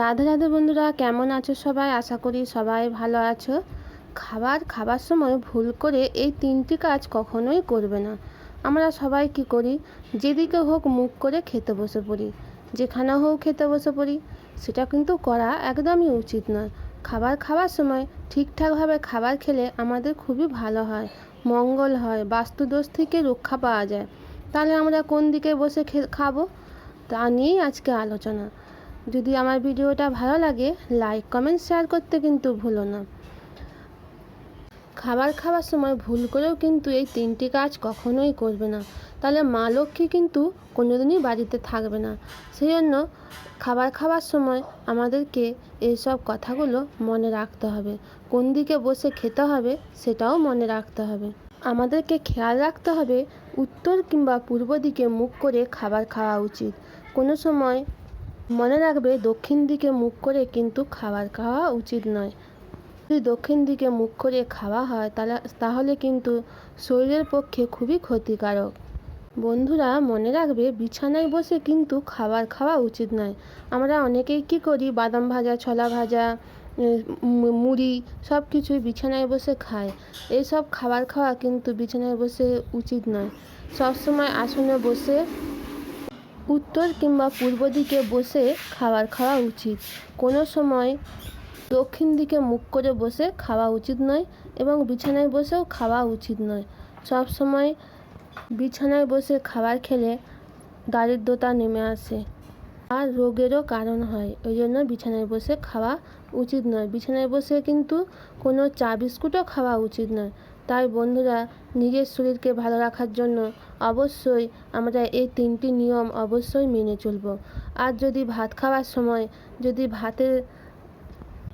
রাধে রাধে বন্ধুরা, কেমন আছো সবাই? আশা করি সবাই ভালো আছো। খাবার খাবার সময় ভুল করে এই তিনটি কাজ কখনোই করবে না। আমরা সবাই কি করি? যেদিকে হোক মুখ করে খেতে বসে পড়ি। যেখানে হোক খেতে বসে পড়ি। সেটা কিন্তু করা একদমই উচিত নয়। খাবার খাওয়ার সময় ঠিকঠাকভাবে খাবার খেলে আমাদের খুবই ভালো হয়। মঙ্গল হয়, বাস্তুদোষ থেকে রক্ষা পাওয়া যায়। তাহলে আমরা কোন দিকে বসে খাব? তা নিয়েই আজকে আলোচনা। যদি আমার ভিডিওটা ভালো লাগে লাইক কমেন্ট শেয়ার করতে কিন্তু ভুলো না। খাবার খাওয়ার সময় ভুল করেও কিন্তু এই তিনটি কাজ কখনোই করবে না। তাহলে মা লক্ষ্মী কিন্তু কোনোদিনই বাড়িতে থাকবে না। সেই জন্য খাবার খাওয়ার সময় আমাদেরকে এইসব কথাগুলো মনে রাখতে হবে। কোন দিকে বসে খেতে হবে সেটাও মনে রাখতে হবে। আমাদেরকে খেয়াল রাখতে হবে, উত্তর কিংবা পূর্ব দিকে মুখ করে খাবার খাওয়া উচিত। কোনো সময় মনে রাখবে, দক্ষিণ দিকে মুখ করে কিন্তু খাবার খাওয়া উচিত নয়। যদি দক্ষিণ দিকে মুখ করে খাওয়া হয়, তাহলে তাহলে কিন্তু শরীরের পক্ষে খুবই ক্ষতিকারক। বন্ধুরা, মনে রাখবে, বিছানায় বসে কিন্তু খাবার খাওয়া উচিত নয়। আমরা অনেকেই কী করি, বাদাম ভাজা, ছোলা ভাজা মুড়ি সব কিছুই বিছানায় বসে খায় এইসব খাবার খাওয়া কিন্তু বিছানায় বসে উচিত নয়। সবসময় আসনে বসে উত্তর কিংবা পূর্ব দিকে বসে খাবার খাওয়া উচিত। কোনো সময় দক্ষিণ দিকে মুখ করে বসে খাওয়া উচিত নয় এবং বিছানায় বসেও খাওয়া উচিত নয়। সব সময় বিছানায় বসে খাবার খেলে দারিদ্রতা নেমে আসে আর রোগেরও কারণ হয়। ওই জন্য বিছানায় বসে খাওয়া উচিত নয়। বিছানায় বসে কিন্তু কোনো চা বিস্কুটও খাওয়া উচিত নয়। তাই বন্ধুরা নিজের শরীরকে ভালো রাখার জন্য অবশ্যই আমরা এই তিনটি নিয়ম অবশ্যই মেনে চলব। আর যদি ভাত খাওয়ার সময় যদি ভাতের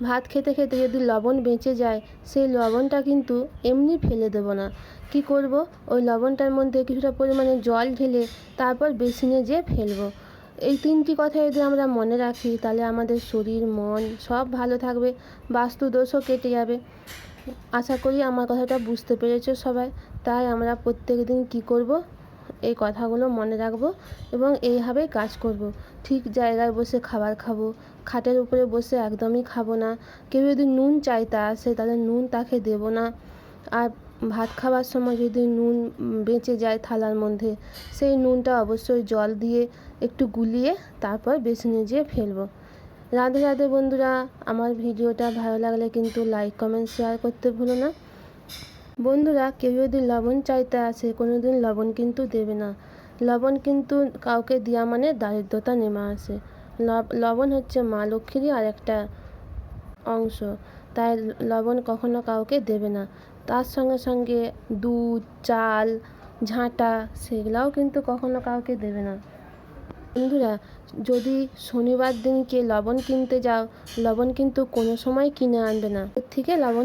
ভাত খেতে খেতে যদি লবণ বেঁচে যায়, সেই লবণটা কিন্তু এমনি ফেলে দেবো না। কি করব? ওই লবণটার মধ্যে কিছুটা পরিমাণে জল ঢেলে তারপর বেসিনে যেয়ে ফেলব। এই তিনটি কথা যদি আমরা মনে রাখি, তাহলে আমাদের শরীর, মন সব ভালো থাকবে বাস্তু দোষও কেটে যাবে। আশা করি আমার কথাটা বুঝতে পেরেছ সবাই। তাই আমরা প্রত্যেক দিন কী করব? এই কথাগুলো মনে রাখব এবং এইভাবেই কাজ করব। ঠিক জায়গায় বসে খাবার খাব। খাটের উপরে বসে একদমই খাব না। কেউ যদি নুন চাইতে আসে তাহলে নুন তাকে দেবো না। আর ভাত খাওয়ার সময় যদি নুন বেঁচে যায় থালার মধ্যে, সেই নুনটা অবশ্যই জল দিয়ে একটু গুলিয়ে তারপর বেসিনে যেয়ে ফেলব। রাধে রাধে বন্ধুরা, আমার ভিডিওটা ভালো লাগলে কিন্তু লাইক কমেন্ট শেয়ার করতে ভুলো না। বন্ধুরা, কেউ যদি লবণ চাইতে আসে কোনো দিন লবণ কিন্তু দেবে না। লবণ কিন্তু কাউকে দেওয়া মানে দারিদ্রতা নেমে আসে। লবণ হচ্ছে মা লক্ষ্মীরই আরেকটা অংশ। তাই লবণ কখনো কাউকে দেবে না। তার সঙ্গে সঙ্গে দুধ, চাল, ঝাঁটা, সেগুলাও কিন্তু কখনো কাউকে দেবে না। বন্ধুরা, যদি শনিবার দিনকে লবণ কিনতে যাও, লবণ কিন্তু কোনো সময় কিনে আনবে না। থেকে লবণ